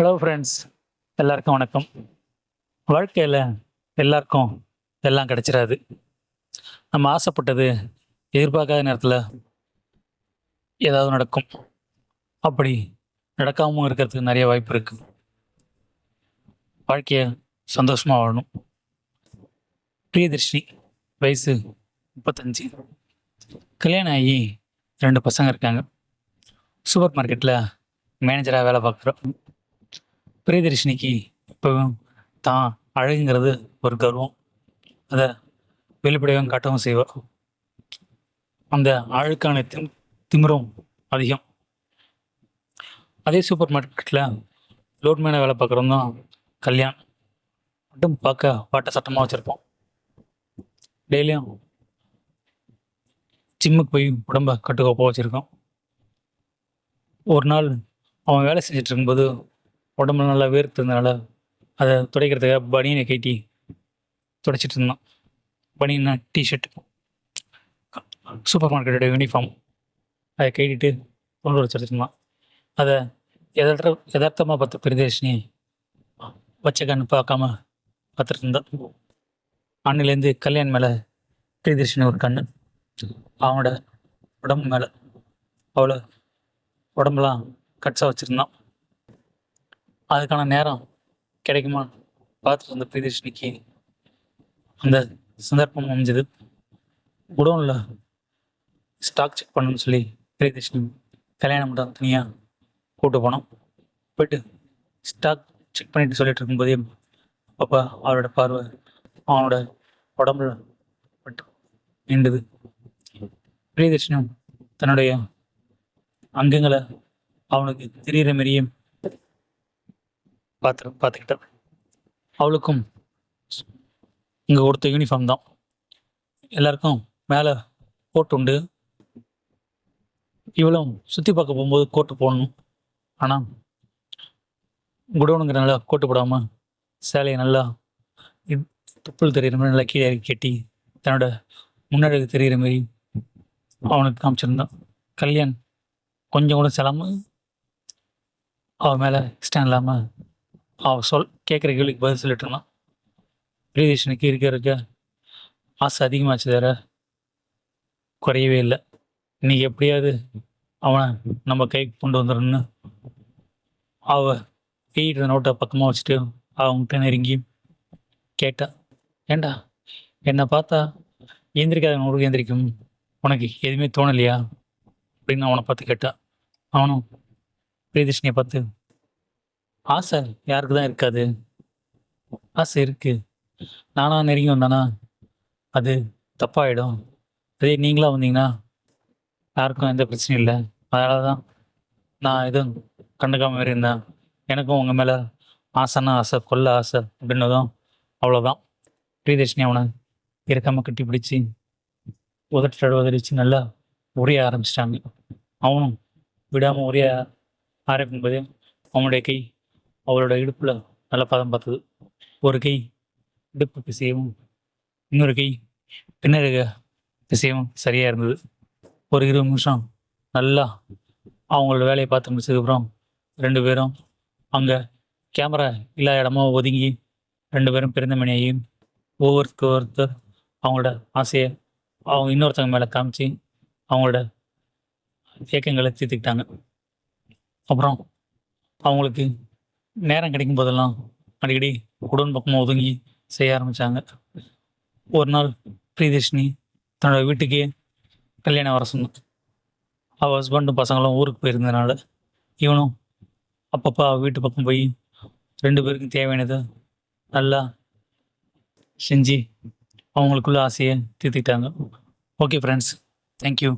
Hello friends எல்லாருக்கும் வணக்கம். வாழ்க்கையில் எல்லாருக்கும் எல்லாம் கிடச்சிடாது நம்ம ஆசைப்பட்டது எதிர்பார்க்காத நேரத்தில் ஏதாவது நடக்கும். அப்படி நடக்காமல் இருக்கிறதுக்கு நிறைய வாய்ப்பு இருக்குது வாழ்க்கையை சந்தோஷமாக வாழணும். பிரியதர்ஷினி வயசு முப்பத்தஞ்சு. கல்யாணம் ஆகி ரெண்டு பசங்க இருக்காங்க. சூப்பர் மார்க்கெட்டில் மேனேஜராக வேலை பார்க்குறோம். பிரியதர்ஷினிக்கு இப்போவும் தான் அழகுங்கிறது ஒரு கர்வம். அதை வெளிப்படையாக காட்டவும் செய்வார் அந்த அழுக்கான திம் திமிரும் அதிகம். அதே சூப்பர் மார்க்கெட்டில் லோட் வேலை பார்க்குறோம் தான் கல்யாண் மட்டும் பார்க்க பாட்டை சட்டமாக வச்சுருப்போம். டெய்லியும் ஜிம்முக்கு போய் உடம்ப கட்டுக்கோப்பாக வச்சுருக்கோம். ஒரு நாள் அவன் வேலை செஞ்சிட்டு இருக்கும்போது உடம்புல நல்லா வேர்த்ததுனால அதை துடைக்கிறதுக்காக பனியனை கட்டி துடைச்சிட்டு இருந்தோம் பனியன்னா டிஷர்ட் சூப்பர் மார்க்கெட்டோட யூனிஃபார்ம் அதை கட்டிட்டு கொண்டு வச்சுட்டு இருந்தான். அதை எதார்த்த யதார்த்தமாக பார்த்த பிரதேஷினி வச்ச கண்ணு பார்க்காம பார்த்துட்டு இருந்தான். அன்னிலேருந்து கல்யாண் மேலே பிரியதர்ஷினி ஒரு கண்ணு. அவனோட உடம்பு மேலே. அவளை உடம்புலாம் கட்ஸாக வச்சுருந்தான். அதுக்கான நேரம் கிடைக்குமா? பார்த்துட்டு இருந்த பிரியதர்ஷினிக்கு அந்த சந்தர்ப்பம் அமைஞ்சது. குடோனில் ஸ்டாக் செக் பண்ணணும்னு சொல்லி பிரியதர்ஷினி கல்யாணம் மட்டும் தனியாக கூப்பிட்டு போனோம். போயிட்டு ஸ்டாக் செக் பண்ணிட்டு சொல்லிட்டு இருக்கும்போதே அப்போ அவரோட பார்வை அவனோட உடம்புல பட்டு நின்றுது. பிரியதர்ஷினியும் தன்னுடைய அங்கங்களை அவனுக்கு தெரிகிற மாரியே பார்த்து பார்த்துக்கிட்டேன் அவளுக்கும் இங்கே கொடுத்த யூனிஃபார்ம் தான். எல்லாருக்கும் மேலே கோட் உண்டு. இவளும் சுற்றி பார்க்க போகும்போது கோட்டு போடணும். ஆனால் குடோனுங்கிறனால கோட்டு போடாமல் சேலையை நல்லா துப்புள் தெரிகிற மாதிரி நல்லா கீழே இறக்கி கட்டி தன்னோட முன்னாடி தெரிகிற மாதிரி அவனுக்கு காமிச்சிருந்தான். கல்யாண் கொஞ்சம் கூட செல்லாமல் அவன் மேலே இஷ்டம் இல்லாமல் அவ சொல் கேட்குற கேள்விக்கு பதில் சொல்லிட்டுருந்தான் பிரியதர்ஷனுக்கு இருக்க இருக்க ஆசை அதிகமாச்சு வேற. குறையவே இல்லை. இன்னைக்கு எப்படியாவது அவனை நம்ம கைக்கு கொண்டு வந்துடணும்னு அவ கையிட்ட நோட்டை பக்கமாக வச்சுட்டு அவங்ககிட்ட நெருங்கி கேட்டா ஏண்டா என்னை பார்த்தா எந்திரிக்காத நூறு எந்திரிக்கும். உனக்கு எதுவுமே தோணலையா? அப்படின்னு அவனை பார்த்து கேட்டா. அவனும் பிரியதர்ஷினியை பார்த்து ஆசை யாருக்கு தான் இருக்காது? ஆசை இருக்கு. நானா நெருங்கி வந்தானா? அது தப்பாயிடும். அதே நீங்களாக வந்தீங்கன்னா யாருக்கும் எந்த பிரச்சனையும் இல்லை. அதனால தான் நான் எதுவும் கண்டுக்காமல் இருந்தேன். எனக்கும் உங்கள் மேலே ஆசைன்னா ஆசை கொல்ல ஆசை அப்படின்னதும் அவ்வளோதான் பிரியதர்ஷினி அவனை இறக்காமல் கட்டி பிடிச்சி உதட்டு உதறிச்சு நல்லா உரிய ஆரம்பிச்சிட்டாங்க. அவனும் விடாமல் உரிய ஆரம்பிக்கும் போது அவனுடைய கை அவளோட இடுப்பில் நல்ல பதம் பார்த்தது ஒரு கை இடுப்பு பிசையவும் இன்னொரு கை பின்னருக பிசையவும் சரியாக இருந்தது. ஒரு இருபது நிமிஷம் நல்லா அவங்களோட வேலையை பார்த்து முடிச்சதுக்கப்புறம் ரெண்டு பேரும் அங்கே கேமரா இல்லாத இடமா ஒதுங்கி ரெண்டு பேரும் பிறந்தமணியையும் ஒவ்வொருத்தருக்கு ஒருத்தர் அவங்களோட ஆசையை அவங்க இன்னொருத்தவங்க மேலே காமிச்சு அவங்களோட இயக்கங்களை தீர்த்துக்கிட்டாங்க. அப்புறம் அவங்களுக்கு நேரம் கிடைக்கும் போதெல்லாம் அடிக்கடி உடன் பக்கமாக ஒதுங்கி செய்ய ஆரம்பித்தாங்க ஒரு நாள் பிரியதர்ஷினி தன்னோட வீட்டுக்கே கல்யாணம் வர சொன்னான். அவள் ஹஸ்பண்டும் பசங்களும் ஊருக்கு போயிருந்ததுனால இவனும் அப்பப்போ அவள் வீட்டு பக்கம் போய் ரெண்டு பேருக்கும் தேவையானதை நல்லா செஞ்சு அவங்களுக்குள்ள ஆசையை தீர்த்துக்கிட்டாங்க. Okay friends thank you